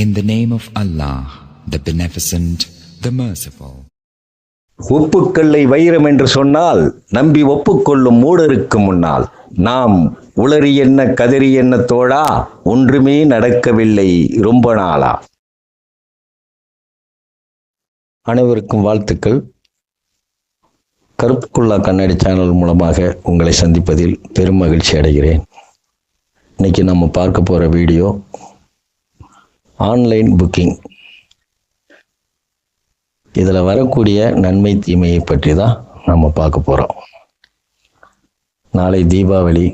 In the name of Allah, the Beneficent, the Merciful. ஒப்புக்கல்லை வைரம் என்று சொன்னால் நம்பி ஒப்புக்கொள்ளும் மூடருக்கு முன்னால். நாம் உளறி என்ன கதறி என்ன தோழா? ஒன்றுமே நடக்கவில்லை ரொம்ப நாளா. அனைவருக்கும் வாழ்த்துக்கள். கருப்புக்குள்ளா கண்ணாடி சேனல் மூலமாக உங்களை சந்திப்பதில் பெரும் மகிழ்ச்சி அடைகிறேன். இன்னைக்கு நம்ம பார்க்க போற வீடியோ ஆன்லைன் புக்கிங். இதில் வரக்கூடிய நன்மை தீமையை பற்றி தான் நம்ம பார்க்க போகிறோம் நாளை தீபாவளி.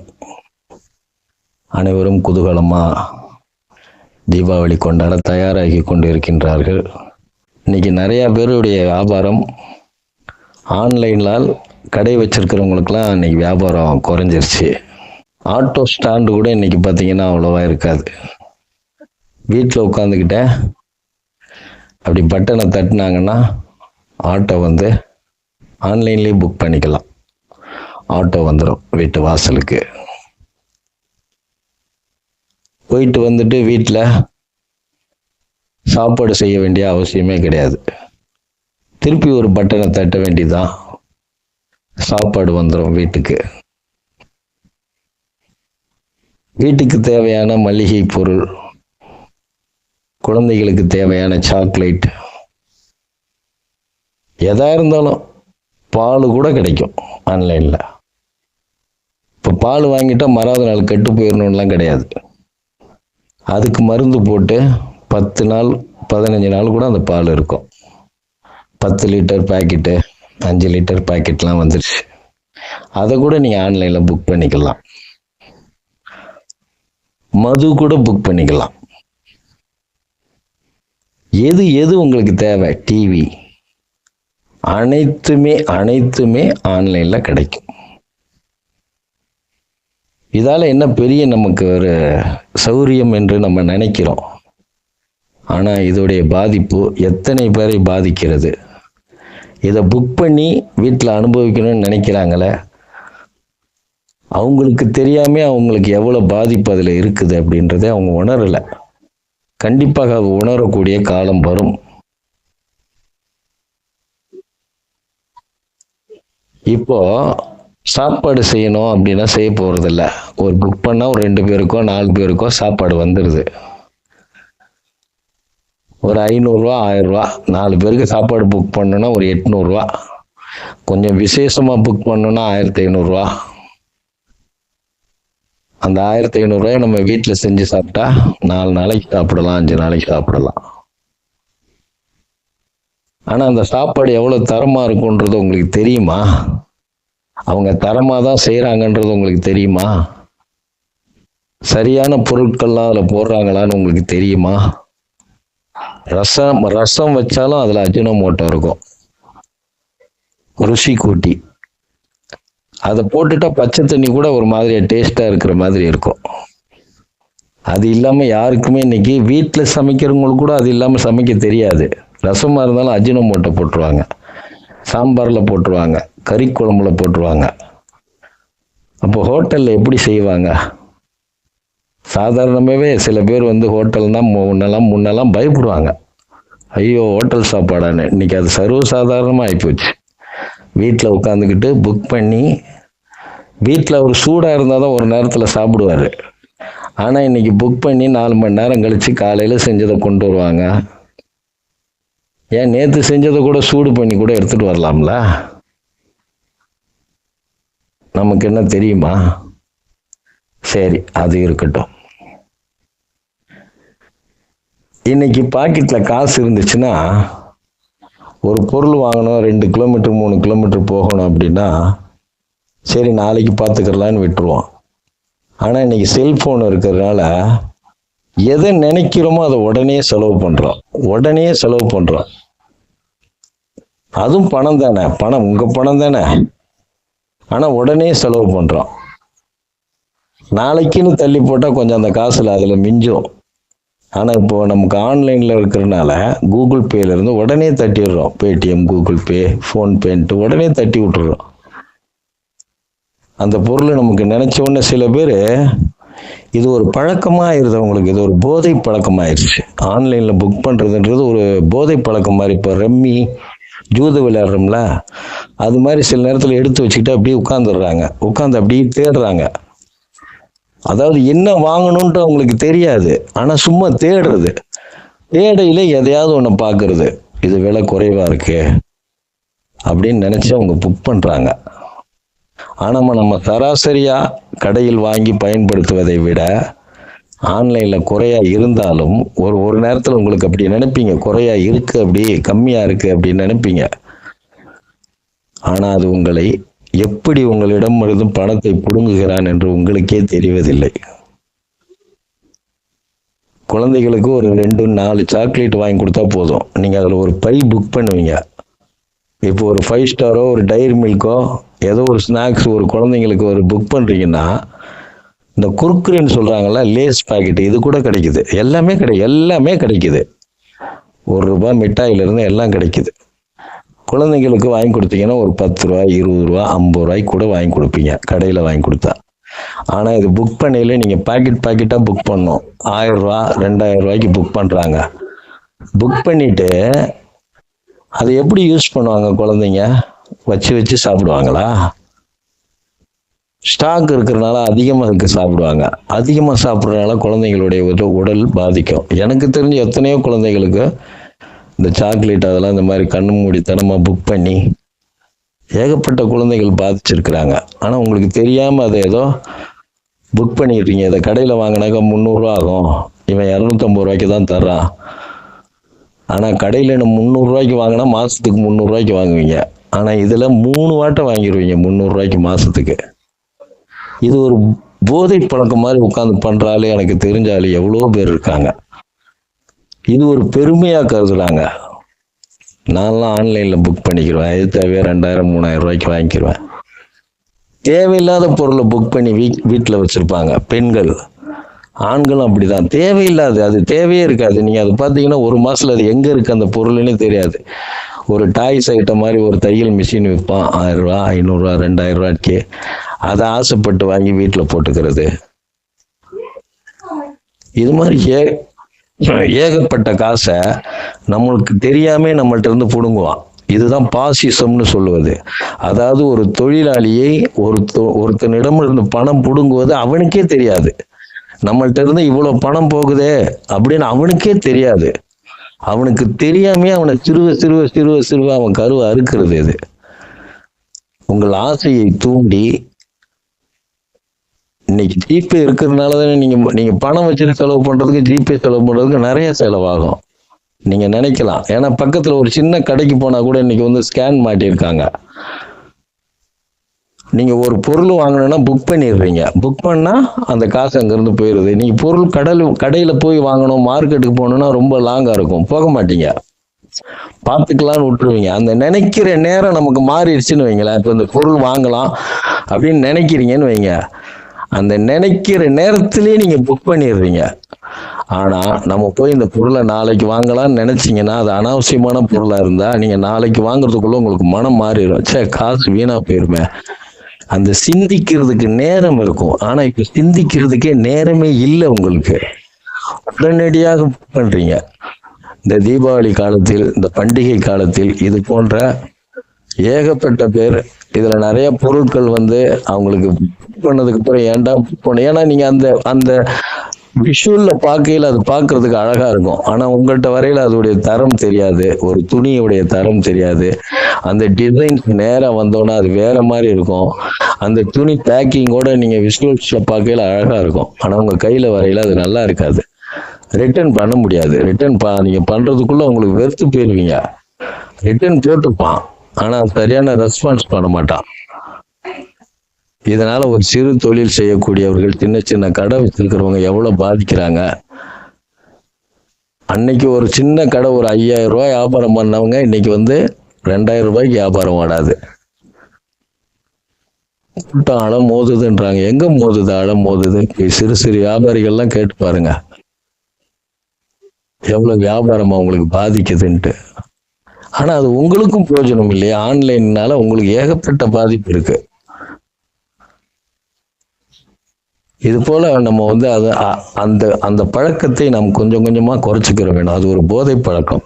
அனைவரும் குதூகலமாக தீபாவளி கொண்டாட தயாராகி கொண்டு இருக்கின்றார்கள் இன்னைக்கு நிறையா பேருடைய வியாபாரம் ஆன்லைனால் கடை வச்சுருக்கிறவங்களுக்கெல்லாம் இன்றைக்கி வியாபாரம் குறைஞ்சிருச்சு. ஆட்டோ ஸ்டாண்டு கூட இன்றைக்கி பார்த்தீங்கன்னா அவ்வளோவா இருக்காது. வீட்டில் உட்காந்துக்கிட்ட அப்படி பட்டனை தட்டினாங்கன்னா ஆட்டோ வந்து ஆன்லைன்லேயே புக் பண்ணிக்கலாம். ஆட்டோ வந்துடும் வீட்டு வாசலுக்கு. போயிட்டு வந்துட்டு வீட்டில் சாப்பாடு செய்ய வேண்டிய அவசியமே கிடையாது. திருப்பி ஒரு பட்டனை தட்ட வேண்டியதுதான் சாப்பாடு வந்துடும் வீட்டுக்கு. வீட்டுக்கு தேவையான மளிகை பொருள் குழந்தைகளுக்கு தேவையான சாக்லேட் எதா இருந்தாலும் பால் கூட கிடைக்கும் ஆன்லைனில் இப்போ பால் வாங்கிட்டால் மறாவது நாள் கெட்டு போயிடணும்லாம் கிடையாது. அதுக்கு மருந்து போட்டு பத்து நாள் பதினஞ்சு நாள் கூட அந்த பால் இருக்கும். பத்து லிட்டர் பாக்கெட்டு அஞ்சு லிட்டர் பாக்கெட்லாம் வந்துருச்சு. அதை கூட நீங்கள் ஆன்லைனில் புக் பண்ணிக்கலாம். மது கூட புக் பண்ணிக்கலாம். எது எது உங்களுக்கு தேவை? டிவி அனைத்துமே அனைத்துமே ஆன்லைனில் கிடைக்கும். இதால் என்ன பெரிய நமக்கு ஒரு சௌரியம் என்று நம்ம நினைக்கிறோம். ஆனால் இதோடைய பாதிப்பு எத்தனை பேரை பாதிக்கிறது? இதை புக் பண்ணி வீட்டில் அனுபவிக்கணும்னு நினைக்கிறாங்களே? அவங்களுக்கு தெரியாம அவங்களுக்கு எவ்வளோ பாதிப்பு அதில் இருக்குது அப்படின்றதே அவங்க உணரலை. கண்டிப்பாக உணரக்கூடிய காலம் வரும். இப்போ சாப்பாடு செய்யணும் அப்படின்னா செய்ய போறதில்ல. ஒரு புக் பண்ணா ஒரு ரெண்டு பேருக்கோ நாலு பேருக்கோ சாப்பாடு வந்துடுது ஒரு ஐநூறுரூவா ஆயிரரூவா நாலு பேருக்கு சாப்பாடு புக் பண்ணணும்னா ஒரு எட்நூறுரூவா கொஞ்சம் விசேஷமாக புக் பண்ணணும்னா ஆயிரத்தி ஐநூறுரூவா அந்த ஆயிரத்தி ஐநூறுரூவாய் நம்ம வீட்டில் செஞ்சு சாப்பிட்டா நாலு நாளைக்கு சாப்பிடலாம் அஞ்சு நாளைக்கு சாப்பிடலாம். ஆனால் அந்த சாப்பாடு எவ்வளோ தரமாக இருக்குன்றது உங்களுக்கு தெரியுமா? அவங்க தரமாக தான் செய்கிறாங்கன்றது உங்களுக்கு தெரியுமா? சரியான பொருட்கள்லாம் அதில் போடுறாங்களான்னு உங்களுக்கு தெரியுமா? ரசம் ரசம் வச்சாலும் அதில் அஜினோமோட்டோ இருக்கும். ருசி கூட்டி அதை போட்டுட்டா பச்சை தண்ணி கூட ஒரு மாதிரியா டேஸ்ட்டாக இருக்கிற மாதிரி இருக்கும். அது இல்லாமல் யாருக்குமே இன்னைக்கு வீட்டில் சமைக்கிறவங்களுக்கு கூட அது இல்லாமல் சமைக்க தெரியாது. ரசமாக இருந்தாலும் அஜினோமோட்டோ போட்டுருவாங்க. சாம்பாரில் போட்டுருவாங்க. கறி குழம்புல போட்டுருவாங்க. அப்போ ஹோட்டலில் எப்படி செய்வாங்க? சாதாரணமாகவே சில பேர் வந்து ஹோட்டல்னா முன்னெல்லாம் முன்னெல்லாம் பயப்படுவாங்க. ஐயோ ஹோட்டல் சாப்பாடான்னு. இன்னைக்கு அது சர்வ சாதாரணமாக ஆகிப்போச்சு வீட்டில் உட்காந்துக்கிட்டு புக் பண்ணி வீட்டில் அவர் சூடாக இருந்தால் தான் ஒரு நேரத்தில் சாப்பிடுவார். ஆனால் இன்னைக்கு புக் பண்ணி நாலு மணி நேரம் கழித்து காலையில் செஞ்சதை கொண்டு வருவாங்க. ஏன் நேற்று செஞ்சதை கூட சூடு பண்ணி கூட எடுத்துகிட்டு வரலாம்ல? நமக்கு என்ன தெரியுமா? சரி அது இருக்கட்டும். இன்னைக்கு பாக்கெட்டில் காசு இருந்துச்சுன்னா ஒரு பொருள் வாங்கணும் ரெண்டு கிலோமீட்டர் மூணு கிலோமீட்டர் போகணும் அப்படின்னா சரி நாளைக்கு பார்த்துக்கிறலான்னு விட்டுருவோம். ஆனால் இன்னைக்கு செல்ஃபோன் இருக்கிறதுனால எதை நினைக்கிறோமோ அதை உடனே செலவு பண்ணுறோம் உடனே செலவு பண்ணுறோம் அதுவும் பணம் தானே. பணம் உங்கள் பணம் தானே. ஆனால் உடனே செலவு பண்ணுறோம் நாளைக்குன்னு தள்ளி போட்டால் கொஞ்சம் அந்த காசில் அதில் மிஞ்சும். ஆனால் இப்போ நமக்கு ஆன்லைனில் இருக்கிறனால கூகுள் பேலேருந்து உடனே தட்டிடுறோம். பேடிஎம் கூகுள் பே ஃபோன்பேன்ட்டு உடனே தட்டி விட்டுறோம் அந்த பொருளை நமக்கு நினைச்ச உடனே சில பேர் இது ஒரு பழக்கமாயிருது அவங்களுக்கு இது ஒரு போதை பழக்கமாயிருச்சு. ஆன்லைன்ல புக் பண்றதுன்றது ஒரு போதை பழக்கம் மாதிரி. இப்போ ரம்மி ஜூது விளையாடுறோம்ல அது மாதிரி சில நேரத்தில் எடுத்து வச்சுக்கிட்டு அப்படியே உட்காந்துடுறாங்க உட்காந்து அப்படியே தேடுறாங்க. அதாவது என்ன வாங்கணும்ன்ட்டு அவங்களுக்கு தெரியாது. ஆனால் சும்மா தேடுறது. தேடையில எதையாவது ஒன்று பார்க்கறது இது விலை குறைவாக இருக்கு அப்படின்னு நினச்சி அவங்க புக் பண்ணுறாங்க ஆனால் நம்ம சராசரியாக கடையில் வாங்கி பயன்படுத்துவதை விட ஆன்லைனில் குறையாக இருந்தாலும் ஒரு ஒரு நேரத்தில் உங்களுக்கு அப்படி நினைப்பீங்க. குறையாக இருக்குது அப்படி கம்மியாக இருக்குது அப்படின்னு நினைப்பீங்க. ஆனால் அது உங்களை எப்படி உங்களிடமிருந்து பணத்தை பிடுங்குகிறான் என்று உங்களுக்கே தெரிவதில்லை. குழந்தைகளுக்கு ஒரு ரெண்டு நாலு சாக்லேட் வாங்கி கொடுத்தா போதும். நீங்கள் அதில் ஒரு பை புக் பண்ணுவீங்க. இப்போ ஒரு ஃபைவ் ஸ்டாரோ ஒரு டைரி மில்க்கோ ஏதோ ஒரு ஸ்நாக்ஸ் ஒரு குழந்தைங்களுக்கு ஒரு புக் பண்ணுறீங்கன்னா இந்த குர்குரேன்னு சொல்கிறாங்களா லேஸ் பாக்கெட் இது கூட கிடைக்குது. எல்லாமே கிடை எல்லாமே கிடைக்குது. ஒரு ரூபாய் மிட்டாயிலிருந்து எல்லாம் கிடைக்குது. குழந்தைங்களுக்கு வாங்கி கொடுத்தீங்கன்னா ஒரு பத்து ரூபா இருபது ரூபா ஐம்பது ரூபாய்க்கு கூட வாங்கி கொடுப்பீங்க. கடையில் வாங்கி கொடுத்தா. ஆனால் இது புக் பண்ணையில நீங்கள் பாக்கெட் பாக்கெட்டாக புக் பண்ணோம் ஆயிரம் ரூபா ரெண்டாயிரம் ரூபாய்க்கு புக் பண்ணுறாங்க புக் பண்ணிட்டு அதை எப்படி யூஸ் பண்ணுவாங்க குழந்தைங்க? வச்சு வச்சு சாப்பிடுவாங்களா? ஸ்டாக் இருக்கிறனால அதிகமாக அதுக்கு சாப்பிடுவாங்க. அதிகமாக சாப்பிட்றதுனால குழந்தைங்களுடைய உடல் பாதிக்கும். எனக்கு தெரிஞ்ச எத்தனையோ குழந்தைகளுக்கு இந்த சாக்லேட் அதெல்லாம் இந்த மாதிரி கண்ணு மூடித்தனமாக புக் பண்ணி ஏகப்பட்ட குழந்தைகள் பாதிச்சிருக்கிறாங்க. ஆனால் உங்களுக்கு தெரியாமல் அதை ஏதோ புக் பண்ணிடுறீங்க. இதை கடையில் வாங்கினாக்கா முந்நூறுரூவா ஆகும். இவன் இரநூத்தம்பது ரூபாய்க்கு தான் தர்றான். ஆனால் கடையில் என்ன முந்நூறுரூவாய்க்கு வாங்கினா மாதத்துக்கு முந்நூறுரூவாய்க்கு வாங்குவீங்க. ஆனால் இதில் மூணு வாட்டை வாங்கிடுவீங்க முந்நூறுரூவாய்க்கு மாதத்துக்கு இது ஒரு போதை பழக்கம் மாதிரி உட்காந்து பண்ணுறாலே எனக்கு தெரிஞ்சாலே எவ்வளோ பேர் இருக்காங்க. இது ஒரு பெருமையாக கருதுறாங்க. நான்லாம் ஆன்லைனில் புக் பண்ணிக்கிடுவேன் எது தேவையாக ரெண்டாயிரம் மூணாயிரம் ரூபாய்க்கு வாங்கிக்கிடுவேன் தேவையில்லாத பொருளை புக் பண்ணி வீ வீட்டில் வச்சுருப்பாங்க. பெண்கள் ஆண்களும் அப்படிதான். தேவையில்லாது அது தேவையே இருக்காது. நீங்கள் அது பார்த்தீங்கன்னா ஒரு மாதத்தில் அது எங்கே இருக்குது அந்த பொருள்னே தெரியாது. ஒரு டாய்ஸ் ஐட்டம் மாதிரி ஒரு தையல் மிஷின் விற்பான் ஆயிரம் ரூபா ஐநூறுரூவா ரெண்டாயிரம் ரூபாய்க்கு அதை ஆசைப்பட்டு வாங்கி வீட்டில் போட்டுக்கிறது. இது மாதிரி ஏ ஏகப்பட்ட காசை நம்மளுக்கு தெரியாமே நம்மள்ட்ட இருந்து புடுங்குவான். இதுதான் பாசிசம்னு சொல்லுவது. அதாவது ஒரு தொழிலாளியை ஒரு ஒருத்தனிடம் இருந்து பணம் புடுங்குவது அவனுக்கே தெரியாது. நம்மள்ட்ட இருந்து இவ்வளவு பணம் போகுதே அப்படின்னு அவனுக்கே தெரியாது. அவனுக்கு தெரியாமே அவனை சிறுவ சிறுவ சிறுவ சிறுவ அவன் கருவை அறுக்கிறது இது. உங்கள் ஆசையை தூண்டி இன்னைக்கு ஜிபே இருக்கிறதுனால தானே நீங்க நீங்க பணம் வச்சுட்டு செலவு பண்றதுக்கு ஜிபே செலவு பண்றதுக்கு நிறைய செலவாகும். நீங்க நினைக்கலாம். ஏன்னா பக்கத்துல ஒரு சின்ன கடைக்கு போனா கூட இன்னைக்கு வந்து ஸ்கேன் மாட்டியிருக்காங்க. நீங்கள் ஒரு பொருள் வாங்கணும்னா புக் பண்ணிடுறீங்க. புக் பண்ணால் அந்த காசு அங்கேருந்து போயிடுது. நீங்கள் பொருள் கடல் கடையில் போய் வாங்கணும் மார்க்கெட்டுக்கு போகணுன்னா ரொம்ப லாங்காக இருக்கும். போக மாட்டீங்க. பார்த்துக்கலாம்னு விட்டுருவீங்க. அந்த நினைக்கிற நேரம் நமக்கு மாறிடுச்சுன்னு வைங்களேன். இப்போ இந்த பொருள் வாங்கலாம் அப்படின்னு நினைக்கிறீங்கன்னு வைங்க. அந்த நினைக்கிற நேரத்திலேயே நீங்கள் புக் பண்ணிடுறீங்க. ஆனால் நம்ம போய் இந்த பொருளை நாளைக்கு வாங்கலாம்னு நினச்சிங்கன்னா அது அனாவசியமான பொருளாக இருந்தால் நீங்கள் நாளைக்கு வாங்குறதுக்குள்ளே உங்களுக்கு மனம் மாறிடும். ச்சே காசு வீணாக போயிருமே. அந்த சிந்திக்கிறதுக்கு நேரம் இருக்கும். ஆனா இப்ப சிந்திக்கிறதுக்கே நேரமே இல்லை உங்களுக்கு. உடனடியாக பண்றீங்க. இந்த தீபாவளி காலத்தில் இந்த பண்டிகை காலத்தில் இது போன்ற ஏகப்பட்ட பேர் இதுல நிறைய பொருட்கள் வந்து அவங்களுக்கு புக் பண்ணதுக்கு அப்புறம் ஏன்டா புக் பண்ண? ஏன்னா நீங்க அந்த அந்த விஷுவல்ல பார்க்கையில அது பார்க்கறதுக்கு அழகா இருக்கும். ஆனா உங்கள்கிட்ட வரையில அதோடைய தரம் தெரியாது. ஒரு துணியுடைய தரம் தெரியாது. அந்த டிசைன்ஸ் நேராக வந்தோன்னா அது வேற மாதிரி இருக்கும். அந்த துணி பேக்கிங்கோட நீங்க விஷுவல்ஸ்ல பார்க்கையில அழகா இருக்கும். ஆனா உங்க கையில வரையில அது நல்லா இருக்காது. ரிட்டர்ன் பண்ண முடியாது. ரிட்டர்ன் பா நீங்க பண்றதுக்குள்ள உங்களுக்கு வெறுத்து போயிருவீங்க. ரிட்டர்ன் போட்டுப்பான். ஆனா சரியான ரெஸ்பான்ஸ் பண்ண மாட்டான். இதனால ஒரு சிறு தொழில் செய்யக்கூடியவர்கள் சின்ன சின்ன கடை வச்சிருக்கிறவங்க எவ்வளவு பாதிக்கிறாங்க? அன்னைக்கு ஒரு சின்ன கடை ஒரு ஐயாயிரம் ரூபாய் வியாபாரம் பண்ணவங்க இன்னைக்கு வந்து ரெண்டாயிரம் ரூபாய்க்கு வியாபாரம் ஓடாது கூட்டம் அடம் மோதுதுன்றாங்க. எங்க மோதுது? அடம் மோதுது. சிறு சிறு வியாபாரிகள்லாம் கேட்டு பாருங்க. எவ்வளவு வியாபாரம் அவங்களுக்கு பாதிக்குதுன்ட்டு. ஆனா அது உங்களுக்கும் பிரயோஜனம் இல்லையா? ஆன்லைன்னால உங்களுக்கு ஏகப்பட்ட பாதிப்பு இருக்கு. இது போல நம்ம வந்து அது அந்த அந்த பழக்கத்தை நாம் கொஞ்சம் கொஞ்சமா குறைச்சிக்கிற வேணும். அது ஒரு போதை பழக்கம்.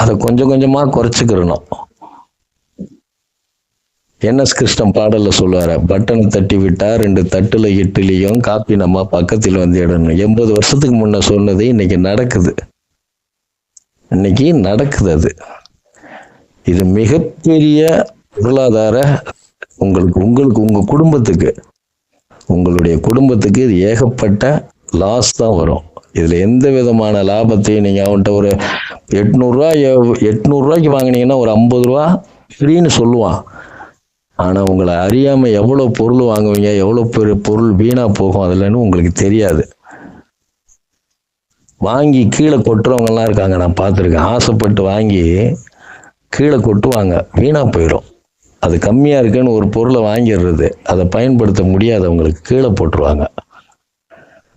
அதை கொஞ்சம் கொஞ்சமா குறைச்சிக்கிறணும் என்எஸ் கிருஷ்ணன் பாடலில் சொல்லுவார பட்டனை தட்டி விட்டா ரெண்டு தட்டுல இட்லியும் காப்பி நம்ம பக்கத்தில் வந்து இடணும். எண்பது வருஷத்துக்கு முன்ன சொன்னது இன்னைக்கு நடக்குது. இன்னைக்கு நடக்குது அது. இது மிகப்பெரிய பொருளாதார உங்களுக்கு உங்களுக்கு உங்க குடும்பத்துக்கு உங்களுடைய குடும்பத்துக்கு இது ஏகப்பட்ட லாஸ் தான் வரும். இதுல எந்த விதமான லாபத்தையும் நீங்க அவன்கிட்ட ஒரு எட்நூறுரூவா எட்நூறுரூவாய்க்கு வாங்கினீங்கன்னா ஒரு ஐம்பது ரூபா ஃப்ரீன்னு சொல்லுவான். ஆனால் உங்களை அறியாமல் எவ்வளோ பொருள் வாங்குவீங்க எவ்வளோ பெரிய பொருள் வீணாக போகும் அதில்னு உங்களுக்கு தெரியாது. வாங்கி கீழே கொட்டுறவங்கலாம் இருக்காங்க நான் பார்த்துருக்கேன். ஆசைப்பட்டு வாங்கி கீழே கொட்டுவாங்க வீணாக போயிடும். அது கம்மியாக இருக்குன்னு ஒரு பொருளை வாங்கிடுறது அதை பயன்படுத்த முடியாதவங்களுக்கு கீழே போட்டுருவாங்க.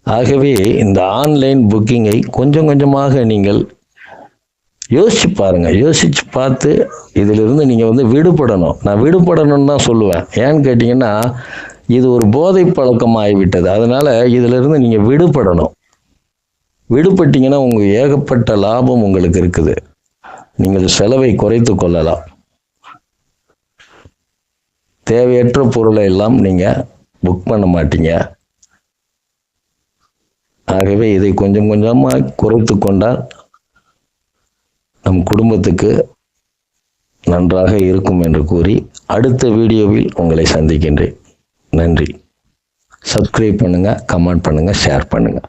ஆகவே இந்த ஆன்லைன் புக்கிங்கை கொஞ்சம் கொஞ்சமாக நீங்கள் யோசிச்சு பாருங்க. யோசிச்சு பார்த்து இதிலிருந்து நீங்கள் வந்து விடுபடணும். நான் விடுபடணும்னு தான் சொல்லுவேன். ஏன்னு கேட்டிங்கன்னா இது ஒரு போதை பழக்கம் ஆகிவிட்டது அதனால் இதிலிருந்து நீங்கள் விடுபடணும். விடுபட்டீங்கன்னா உங்கள் ஏகப்பட்ட லாபம் உங்களுக்கு இருக்குது. நீங்கள் செலவை குறைத்து கொள்ளலாம். தேவையற்ற பொருளை எல்லாம் நீங்கள் புக் பண்ண மாட்டீங்க. ஆகவே இதை கொஞ்சம் கொஞ்சமாக குறைத்து கொண்டால் நம் குடும்பத்துக்கு நன்றாக இருக்கும் என்று கூறி அடுத்த வீடியோவில் உங்களை சந்திக்கின்றேன். நன்றி. சப்ஸ்கிரைப் பண்ணுங்கள் கமெண்ட் பண்ணுங்கள் ஷேர் பண்ணுங்கள்